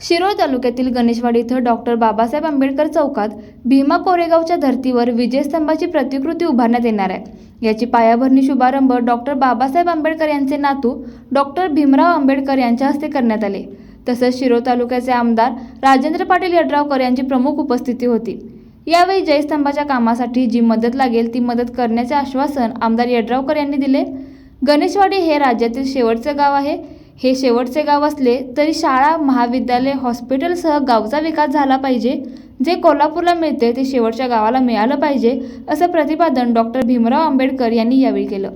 शिरोळ तालुक्यातील गणेशवाडी इथं डॉक्टर बाबासाहेब आंबेडकर चौकात भीमा कोरेगावच्या धर्तीवर विजयस्तंभाची प्रतिकृती उभारण्यात येणार आहे. याची पायाभरणी शुभारंभ डॉक्टर बाबासाहेब आंबेडकर यांचे नातू डॉक्टर भीमराव आंबेडकर यांच्या हस्ते करण्यात आले. तसंच शिरोळ तालुक्याचे आमदार राजेंद्र पाटील यड्रावकर यांची प्रमुख उपस्थिती होती. यावेळी जयस्तंभाच्या कामासाठी जी मदत लागेल ती मदत करण्याचे आश्वासन आमदार यड्रावकर यांनी दिले. गणेशवाडी हे राज्यातील शेवटचं गाव आहे. हे शेवटचे गाव असले तरी शाळा महाविद्यालय हॉस्पिटलसह गावचा विकास झाला पाहिजे. जे कोल्हापूरला मिळते ते शेवटच्या गावाला मिळालं पाहिजे असं प्रतिपादन डॉक्टर भीमराव आंबेडकर यांनी यावेळी केलं.